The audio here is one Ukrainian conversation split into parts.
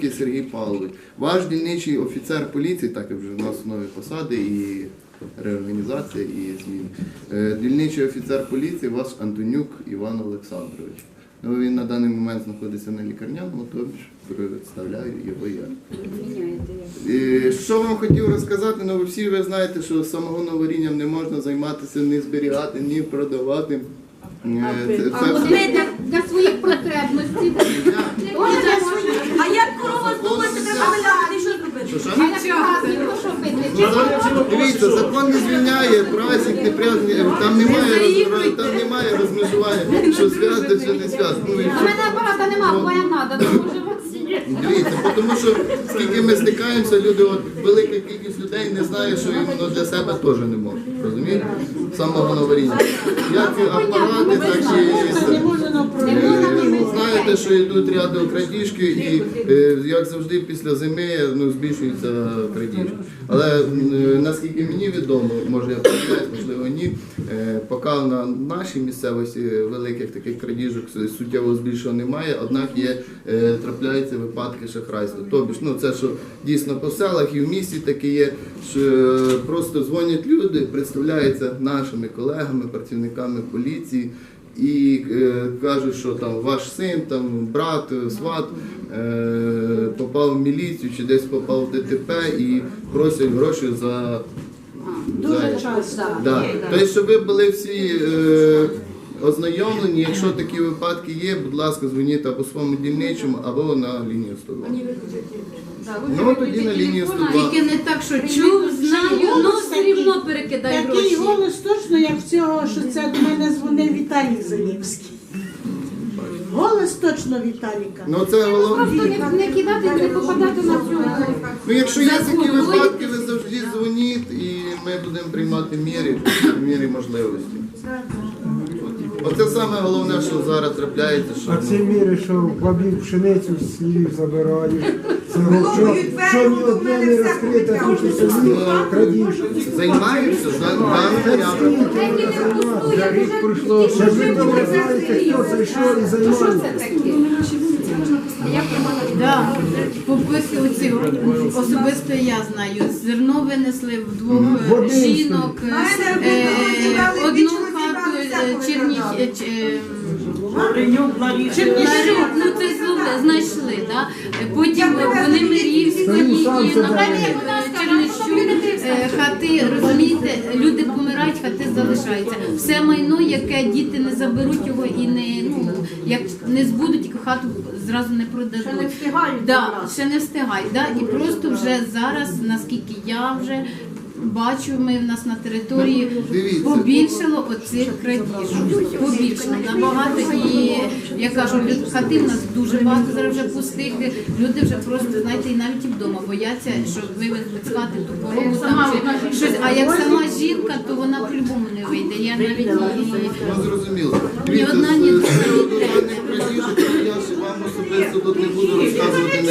Антоновський Сергій Павлович. Ваш дільничий офіцер поліції, так як вже в нас нові посади і реорганізація, і зміни. Е, Дільничий офіцер поліції ваш Антонюк Іван Олександрович. Ну, він на даний момент знаходиться на лікарняному, тобто представляю його я. Е, Що вам хотів розказати? Ну, ви всі ви знаєте, що самогоноварінням не можна займатися, ні зберігати, ні продавати. Е, це- А це- для, для своїх потребностей. А як корова здулася, треба виляти, що зробити? Що, що? А як показує, то що пити? Дивіться, закон не звільняє, праздник не прязні, там немає, там немає розмежування, що свято, що не свято. Ну, і У мене апарата нема, бо я надо, тому що. Дивіться, тому що скільки ми стикаємося, люди, от велика кількість людей не знає, що іменно для себе теж не може. Розумієте? Самогоноваріння. Як і апарати, так Е, що йдуть ряди крадіжки, і е, як завжди після зими ну, збільшується крадіжка. Але наскільки мені відомо, може я помиляюсь, можливо ні, е, поки на нашій місцевості великих таких крадіжок суттєво збільшого немає, однак є е, трапляються випадки шахрайства. Тобто, ну це що дійсно по селах і в місті таке є, що е, просто дзвонять люди, представляються нашими колегами, працівниками поліції. І е, кажуть, що там ваш син, там брат, е, сват е, попав в міліцію чи десь попав в ДТП і просять гроші за Дуже за- часто. Да. Тобто, щоб ви були всі е, ознайомлені, якщо такі випадки є, будь ласка, дзвоніть або своєму дільничому, або на лінію 102. Ну тоді на лінію 102. Тільки не так, що чув, знаю, ну перекидай Такий гроші. голос точно, як в цього, що це до мене дзвонив Віталій Залівський. Голос точно Віталіка. Ну це головне. Просто не, не кидати, не попадати на цю. Ну, якщо є такі випадки, ви завжди дзвоніть і ми будемо приймати міри, міри можливості. Оце саме головне, що зараз трапляється, що А це ну, міри, що бабів пшеницю з слів забирають. Це що, що ні одне не розкрите, кухня тут і самі крадіжки. займаються за даним. За рік пройшло. Ще ви домовляєте, хто зайшов і займається. Да. Пописки оці особисто я знаю. Зерно винесли в двох жінок, стоїть. е, Розібрали, одну е, е, ч- Чернігів, ну це знайшли, да? Потім вони Мирівської, себе е, хати, розумієте, люди помирають, хати залишаються. Все майно, яке діти не заберуть його і не, ну, як не збудуть, і хату зразу не продадуть. Ще не встигають Да, ще не встигають. Да? І просто вже зараз, наскільки я вже бачу, ми в нас на території Ну, Дивіться. побільшало оцих крадіжок. Побільшало набагато. І я кажу, люд- хати в нас дуже багато зараз вже пустих. Люди вже просто, знаєте, і навіть і вдома бояться, що вивезли з хати ту корову там чи щось. А як сама жінка, то вона по-любому не вийде. Я навіть і Ну, зрозуміло. Ні одна, ні друга. приводу я вам особисто тут не буду розказувати,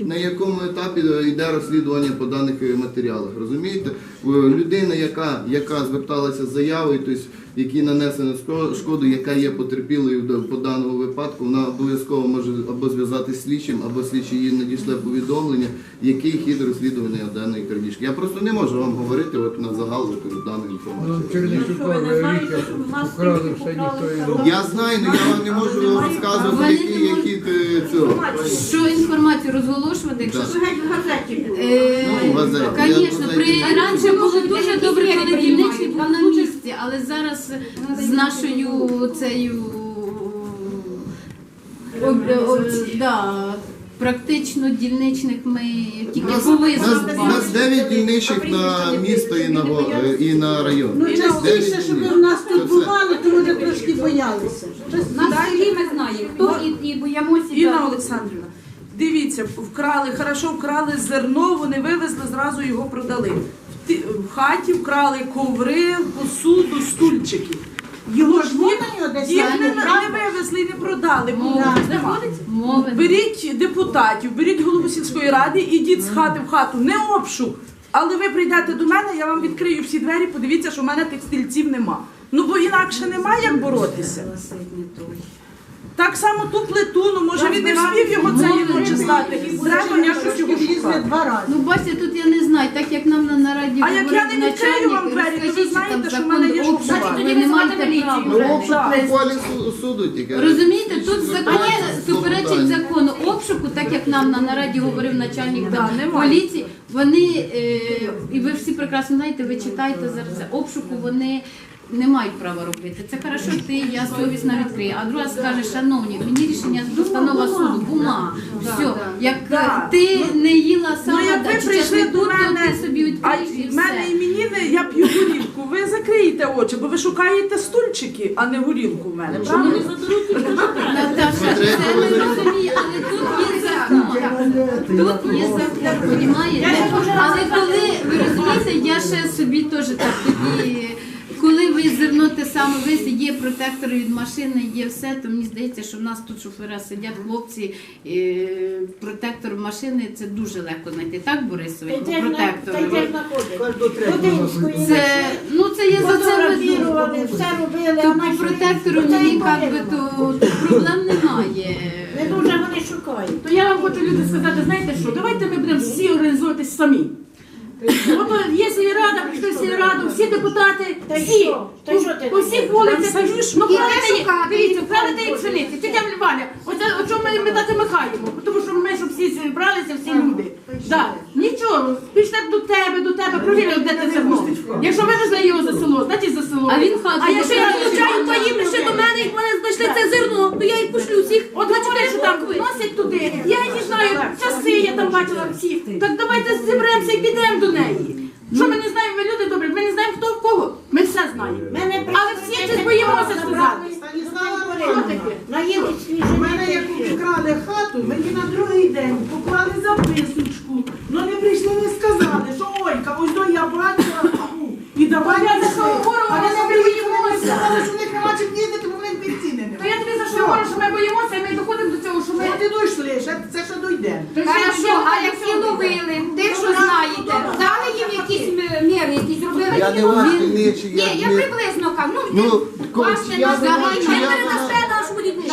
на, в якому- етапі йде розслідування по даних е, матеріалах. Розумієте? Е, Людина, яка, яка зверталася з заявою, тобто, якій нанесено ско- шкоду, яка є потерпілою до- по даному випадку, вона обов'язково може або зв'язатися з слідчим, або слідчий їй надішле повідомлення, який хід розслідування даної крадіжки. Я просто не можу вам говорити от на загал дану інформацію. Ніхто Я знаю, але я вам не можу розказувати, є хід е, цього. що інформацію розголошувати, якщо в газеті були. Е, Ну, в газеті. Звісно, при раніше було дуже добре, коли дільничний був на місці, але зараз з нашою цією об- об- да, практично дільничних ми тільки Нас, повинні. нас 9 дільничих на місто і на, го- і на район. Ну Дев'ять частіше, щоб ви в нас тут бували, то вони трошки боялися. На селі ми знаємо, хто і, і боїмося. Інна Олександрівна, дивіться, вкрали, хорошо вкрали зерно, вони вивезли, зразу його продали. В, хаті вкрали коври, посуду, стульчики. Його ж їх не, не вивезли не продали. нема. Беріть депутатів, беріть голову сільської ради, ідіть з хати в хату, не обшук. Але ви прийдете до мене, я вам відкрию всі двері, подивіться, що в мене тих стільців нема. Ну бо інакше немає як боротися. Так само ту плиту, ну може він не встиг його цієї ночі стати. треба, я щось його Візьме шукаю. два рази. Ну, бачите, тут я не знаю, так як нам на нараді А як я не відкрию вам начальник, двері, то ви розкажіть, знаєте, там що в закон мене є обшуку, журнал. ви не маєте права. Ну, обшук Так. су- суду тільки. Розумієте, тут Звертайтесь, суперечить закону обшуку, так як нам на нараді говорив начальник Да, там, немає. поліції. Вони е, і ви всі прекрасно знаєте, ви читаєте зараз це, обшуку. Вони не мають права робити. Це хорошо, ти я совісно відкрию. А друга скаже, шановні, мені рішення постанова суду, бумага. Все, як е, Да. ти не їла Ну, сама, як ви прийшли до то мене, ти собі а відкриєш і в мене все. іменіни, я п'ю горілку. Ви закриєте очі, бо ви шукаєте стульчики, а не горілку в мене. правильно? Наташа, це ми розуміємо, але тут є закон. Тут є закон, понімаєте? Але коли ви розумієте, я ще собі теж так тоді. Коли ви зерно те саме весь є протектори від машини, є все, то мені здається, що в нас тут шофера сидять хлопці, е, протектор машини це дуже легко знайти. Так, Борисович? По протектору. Це ну це є за це Фотографірували, все робили, а то по протектору оце мені і як би болить. то проблем немає. Не дуже вони шукають. То я вам хочу люди сказати, знаєте що, давайте ми будемо всі організовуватись самі. Є сільрада, прийшли в сільраду, всі депутати, всі, що? Та що ти по всіх ну Іде їх, дивіться, і їх пшениці, тетя Льваня, оце, о чому ми, ми так і махаємо, тому що ми, щоб всі зібралися, всі люди. Да. Нічого, пішли до тебе, до тебе, провірили, де ти зерно. Якщо вивезли його за село, значить за село. А він хату А якщо я закриває. случайно поїм ще до мене, і мене знайшли це зерно, то я їх пошлю всіх. От бачите, що там носять туди. Я не знаю, часи я там бачила всі. Так давайте зіберемося і підемо до неї. Що ми не знаємо, ви люди добрі, ми не знаємо хто в кого. Ми все знаємо. Але всі щось боїмося сказати. Борисовна, наїли У мене як свіжі. вкрали хату, мені на другий день поклали записочку. Ну не прийшли, не сказали, що Олька, ось до я бачила. ау, І давай Я я за що говорю, А не боїмося. сказали, що в них нема чим їздити, бо в них бензини То немає. я тобі за що говорю, що ми боїмося, і ми доходимо до цього, що ми... От і дійшли, ще це ще дойде. Хорошо, а як всі ловили, тих, що знаєте, дали їм якісь м- міри, якісь зробили? Я не ні, чи Ні, я я не... приблизно кажу. Ну, Ну, коли власне, чия на вина, загальне. чия вина,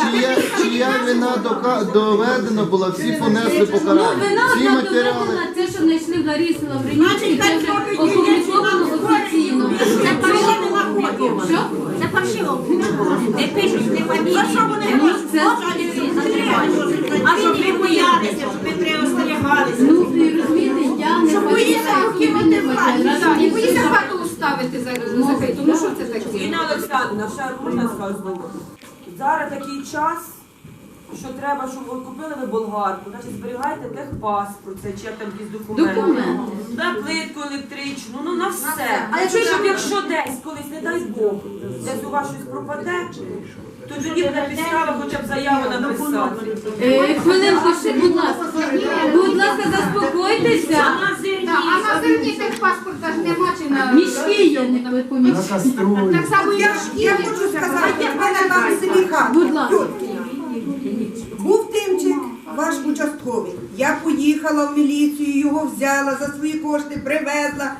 чия, чия вина дока- доведена була, всі понесли покарання. Вина Всі одна матеріали. доведена, це, що знайшли в Ларисі Лавренюк, це вже опубліковано офіційно. Що? Це фальшиво. Не пишуть, не фамілії. Ну, це А щоб ви боялися, щоб ви приостерігалися. Ну, ви розумієте, я не Щоб боїться бачу, руки не бачу. І боїться хату ставити за закриту. Ну що це таке? Інна Олександрівна, ще можна скажу. Зараз такий час, що треба, щоб ви купили ви болгарку, значить зберігайте техпаспорт, це чи як там якісь документи. Документи. На плитку електричну, ну на все. А якщо, щоб якщо десь колись, не дай Бог, десь у вас щось пропаде, то тоді буде підстава хоча б заяву написати. Е, Хвилинку ще, будь ласка. Будь ласка, заспокойтеся. Так, А на зерні тих паспорта ж нема чи є, не помічки. Так само Я, я хочу сказати, в мене на в селі хата. Будь ласка. Був тимчик, ваш участковий. Я поїхала в міліцію, його взяла за свої кошти, привезла.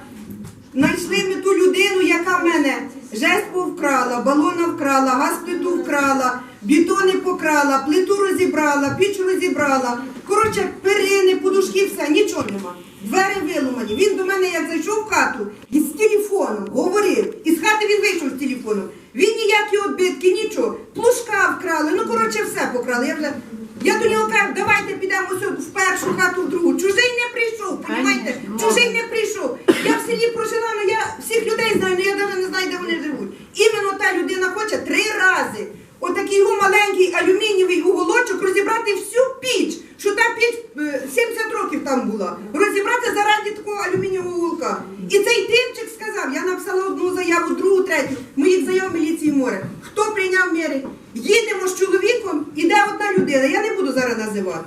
Знайшли ми ту людину, яка в мене жест вкрала, балона вкрала, газплиту вкрала, бетони покрала, плиту розібрала, піч розібрала. Коротше, перини, подушки, все, нічого нема. Двері виломані. Він до мене, як зайшов в хату, і з телефоном говорив. І з хати він вийшов з телефоном. Він ніякі odбитки, нічого. Плужка вкрали, ну коротше все покрали. Я, вже... я до нього кажу, давайте підемо в першу хату, в другу. Чужий не прийшов, понімаєте? Чужий не прийшов. Я в селі прожила, ну я всіх людей знаю, але я навіть не знаю, де вони живуть. Іменно та людина хоче три рази. Отакий його маленький алюмінієвий уголочок розібрати всю піч, що та піч е, 70 років там була. Розібрати заради такого алюмінієвого вулка. І цей тимчик сказав, я написала одну заяву, другу, третю. Моїх заяв міліції море. Хто прийняв міри? Їдемо з чоловіком, іде одна людина. Я не буду зараз називати.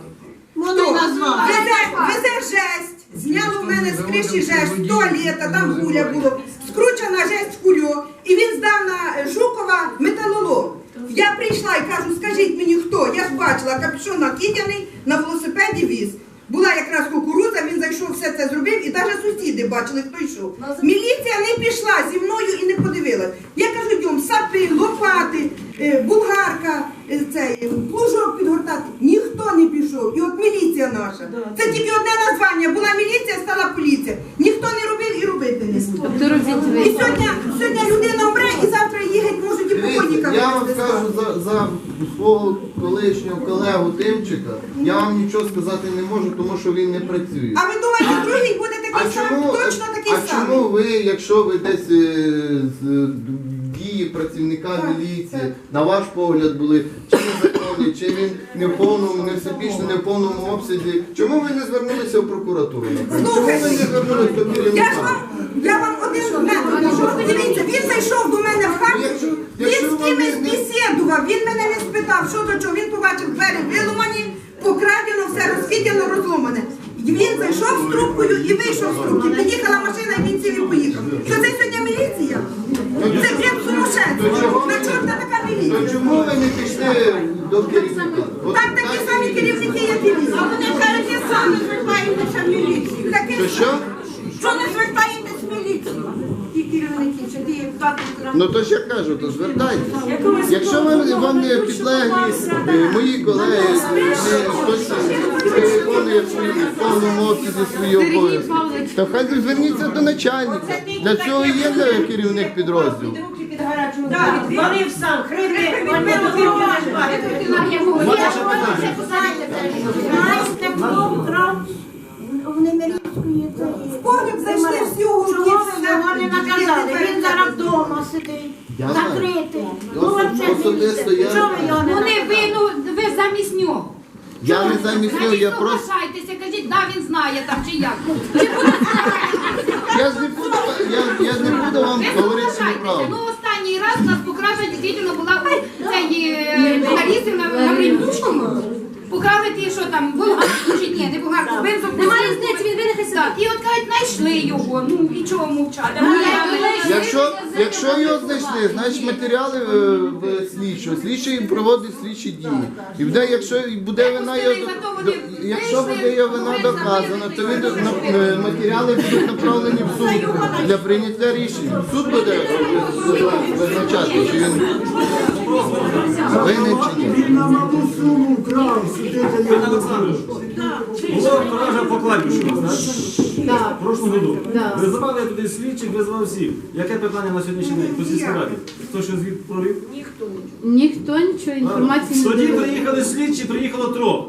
Хто? Везе, везе жесть, зняло в мене з криші жесть, туалета, там гуля було, скручена жесть в кульо, і він здав на Жукова металолом. Я прийшла і кажу, скажіть мені хто? Я ж бачила капюшон накидяний, на велосипеді віз. Була якраз кукурудза, він зайшов, все це зробив, і навіть сусіди бачили, хто йшов. Міліція не пішла зі мною і не подивилась. Я кажу, сапи, лопати, е, булгарка, е, цей, плужок підгортати. Ніхто не пішов. І от міліція наша. Це тільки одне названня. Була міліція, стала поліція. Ніхто не робив і робити не буде. То робіть ви. І сьогодні, сьогодні людина вмре, і завтра їхати можуть і покойника я вам скажу за, за свого колишнього колегу Тимчика, я вам нічого сказати не можу, тому що він не працює. А ви думаєте, другий буде А такий самий? чому, Точно такий а самий. чому ви, якщо ви десь е, працівника міліції, на ваш погляд були чи незаконні, чи він не в повному, не всебічно, не в повному обсязі, чому ви не звернулися в прокуратуру? наприклад? Чому ви не звернулися до Я ж керівника? вам, я вам один метод кажу. Дивіться, він зайшов до мене в хату, Якщо- він з ви кимось не- бесідував, він мене не спитав, що до чого. Він побачив двері виломані, покрадено, все розкидано, розломане. І Він зайшов з трубкою і вийшов з трубки. Під'їхала машина, і він сів і поїхав. Що це сьогодні міліція? Ви до керівника? От Там такі самі керівники, як і він. А вони кажуть, я самі звертаєтеся в міліцію. Такі Що що? Що не звертаєтесь в міліцію? Ті керівники, чи ті так Ну то ж я кажу, то звертайтеся. Якщо ви вам не підлеглі е, мої колеги, не хтось не виконує в своєму повному обсязі свої обов'язки, то хай зверніться до начальника. Для цього і є е, керівник підрозділу. Вони сам, хрипи, В погріб зайшли всі у Чого ви його не наказали? Він зараз вдома сидить, закритий. Ну, Осо- взагалі, я, Чого ви його не Вони наказали? ви, ну, ви замість нього. я не замість нього, я просто соглашайтеся, кажіть, да, він знає там чи як ж не буду, я, я ж не буду вам Ви говорити соглашайтеся. неправду. Ну, останній раз у нас покража дійсно була у цей е, журналісти на, на Бринючому. Ті, що там, булгарку чи ні, не булгарку, бензок. Немає різниці, він винахи Так, і от кажуть, знайшли його, ну і чого мовчати. Якщо, якщо його знайшли, значить матеріали е, в слідчого. Слідчий проводить слідчі дії. І буде, якщо і буде вина його, до- до- якщо буде його вина доказана, то він на- е, матеріали будуть направлені в суд для прийняття рішення. Суд буде е, визначати, чи він винен чи ні. Він на малу суму вкрав, його не. Було кража по клавішу, так? Так. В прошлому году. Визивали я туди слідчих, визвав всіх. Яке питання на сьогоднішній день по сільській раді? Хто що звіт провів? Ніхто нічого інформації не Тоді дає. приїхали слідчі, приїхало тро.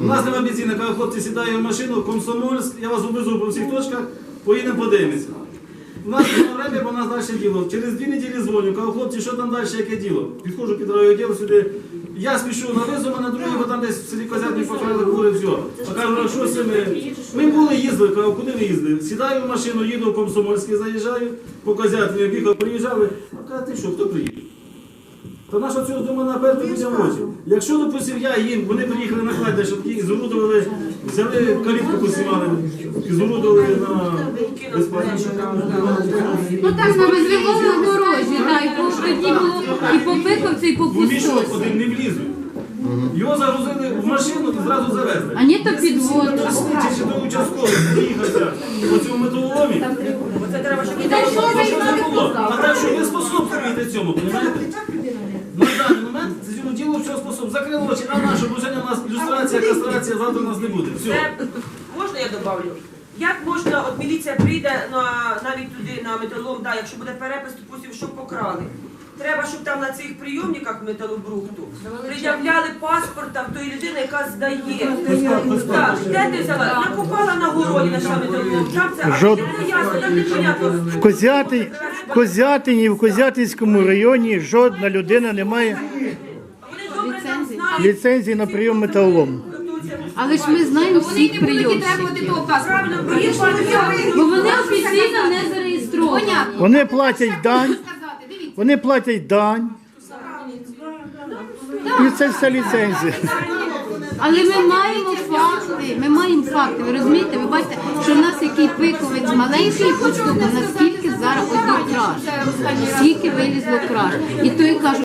У нас нема бензина, коли хлопці, сідає в машину, комсомольськ, я вас увезу по всіх точках, поїдемо подивимося. У нас на время, бо у нас далі діло. Через дві неділі дзвоню, кажу, хлопці, що там далі, яке діло? Підходжу під райвідділ сюди. Я спішу на визов, а на другий, бо там десь в селі Козятні покрали, були все. А кажу, а що з цими? Ми були їздили, кажу, куди ви їздили? Сідаю в машину, їду в Комсомольський, заїжджаю, по Козятні об'їхав, приїжджали. А кажу, ти що, хто приїхав? То наша цього дома наперти людям очі. Якщо, допустим, я їм, вони приїхали на кладе, щоб їх зрудували, взяли калітку посівали, і зрудували на безплатно. Ну так, на безвіковому дорожі, так, і по тоді було, і по Пиковці, і по один не влізуть. Його загрузили в машину і зразу завезли. А ні, то підвод. Слідчий ще до участкових приїхався по цьому металоломі. Оце треба, щоб що не було? А так, що ви способствуєте цьому, розумієте? На даний момент це цьому ділу все способ. Закрили очі, а наша бажання у нас люстрація, кастрація, завтра у нас не буде. Все. Це можна я добавлю? Як можна, от міліція прийде на навіть туди на металолом, да, якщо буде перепис, допустим, що покрали. Треба, щоб там на цих прийомниках металобрухту пред'являли паспорт там тої людини, яка здає. Так, де ти взяла? Накопала на городі на металолом. Там це а Жод- не ясно, там непонятно. В Козяти, в Козятині, в Козятинському районі жодна людина не має Вони добре там Ліцензії. знають. ліцензії на прийом металолому. Але ж ми знаємо Вони всіх прийомців. того паспорта. Бо вони офіційно не зареєстровані. Вони платять дань. Вони платять дань. І це все ліцензія. Але ми маємо факти, ми маємо факти. Ви розумієте? Ви бачите, що в нас який пиковець маленький поступив, наскільки зараз ось до краш. Скільки вилізло краш. І той каже,